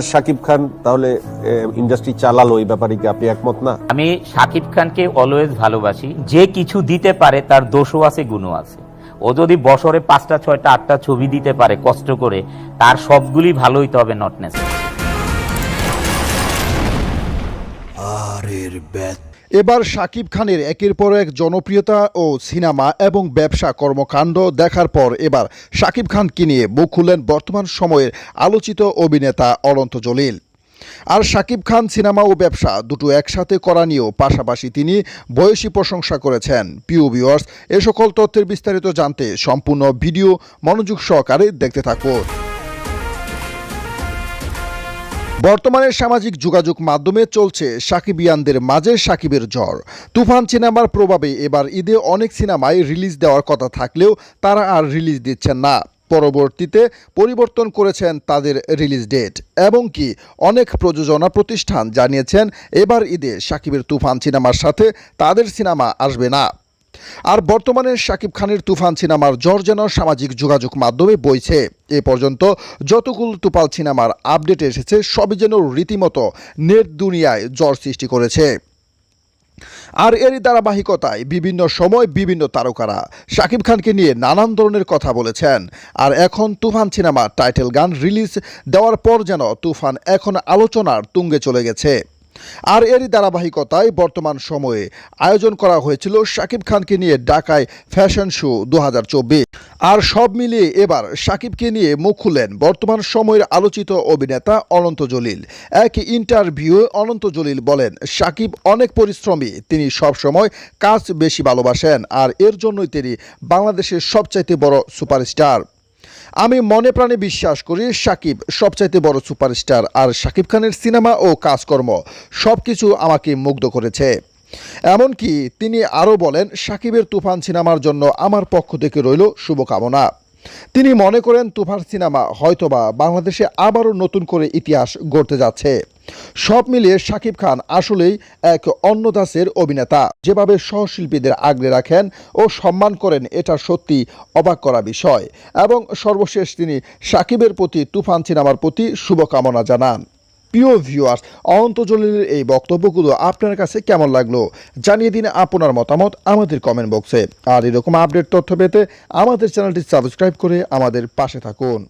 শাকিব খান তাহলে ইন্ডাস্ট্রি চালালো এই ব্যাপারে কি আপনি একমত না? আমি শাকিব খানকে অলওয়েজ ভালোবাসি। যে কিছু দিতে পারে তার দোষও আছে গুণও আছে। ও যদি বছরে পাঁচটা ছয়টা আটটা ছবি দিতে পারে কষ্ট করে তার সবগুলি ভালো হইতে হবে এর নেসেসারি এবার শাকিব খানের একের পর এক জনপ্রিয়তা ও সিনেমা এবং ব্যবসা কর্মকাণ্ড দেখার পর এবার শাকিব খানকে নিয়ে মুখ খুললেন বর্তমান সময়ের আলোচিত অভিনেতা অনন্ত জলিল। আর শাকিব খান সিনেমা ও ব্যবসা দুটো একসাথে করা নিয়েও পাশাপাশি তিনি বয়সী প্রশংসা করেছেন। পিউ ভিউয়ার্স এ সকল তথ্যের বিস্তারিত জানতে সম্পূর্ণ ভিডিও মনোযোগ সহকারে দেখতে থাকুন। বর্তমানে সামাজিক যোগাযোগ মাধ্যমে চলছে সাকিবিয়ানদের মাঝে সাকিবের জ্বর। তুফান সিনেমার প্রভাবে এবার ঈদে অনেক সিনেমায় রিলিজ দেওয়ার কথা থাকলেও তারা আর রিলিজ দিচ্ছেন না। পরবর্তীতে পরিবর্তন করেছেন তাদের রিলিজ ডেট এবং কি অনেক প্রযোজনা প্রতিষ্ঠান জানিয়েছেন, এবার ঈদে সাকিবের তুফান সিনেমার সাথে তাদের সিনেমা আসবে না। আর বর্তমানে শাকিব খানের তুফান সিনেমার জ্বর যেন সামাজিক যোগাযোগ মাধ্যমে বইছে। এ পর্যন্ত যতগুলো তুপাল সিনেমার আপডেট এসেছে, সবই যেন রীতিমতো নেট দুনিয়ায় জ্বর সৃষ্টি করেছে। আর এরই ধারাবাহিকতায় বিভিন্ন সময় বিভিন্ন তারকারা শাকিব খানকে নিয়ে নানান ধরনের কথা বলেছেন। আর এখন তুফান সিনেমা টাইটেল গান রিলিজ দেওয়ার পর যেন তুফান এখন আলোচনার তুঙ্গে চলে গেছে। আর এরই ধারাবাহিকতায় বর্তমান সময়ে আয়োজন করা হয়েছিল শাকিব খানকে নিয়ে ঢাকায় ফ্যাশন শো দু হাজার চব্বিশ। আর সব মিলিয়ে এবার শাকিবকে নিয়ে মুখ খুললেন বর্তমান সময়ের আলোচিত অভিনেতা অনন্ত জলিল। এক ইন্টারভিউ অনন্ত জলিল বলেন, শাকিব অনেক পরিশ্রমী, তিনি সব সময় কাজ বেশি ভালোবাসেন, আর এর জন্যই তিনি বাংলাদেশের সবচাইতে বড় সুপারস্টার। আমি মনে প্রাণে বিশ্বাস করি সাকিব সবচাইতে বড় সুপারস্টার আর সাকিব খানের সিনেমা ও কাজকর্ম সব কিছু আমাকে মুগ্ধ করেছে। এমনকি তিনি আরও বলেন, সাকিবের তুফান সিনেমার জন্য আমার পক্ষ থেকে রইল শুভকামনা। তিনি মনে করেন, তুফান সিনেমা হয়তোবা বাংলাদেশে আবারও নতুন করে ইতিহাস গড়তে যাচ্ছে। সব মিলিয়ে শাকিব খান আসলেই এক অন্য দাসের অভিনেতা। যেভাবে সহশিল্পীদের আগলে রাখেন ও সম্মান করেন, এটা সত্যি অবাক করা বিষয়। এবং সর্বশেষ তিনি সাকিবের প্রতি তুফান সিনেমার প্রতি শুভকামনা জানান। প্রিয় ভিউয়ার্স অনন্ত জলিলের এই বক্তব্যগুলো আপনার কাছে কেমন লাগল? জানিয়ে দিন আপনার মতামত আমাদের কমেন্ট বক্সে আর এরকম আপডেট তথ্য পেতে আমাদের চ্যানেলটি সাবস্ক্রাইব করে আমাদের পাশে থাকুন।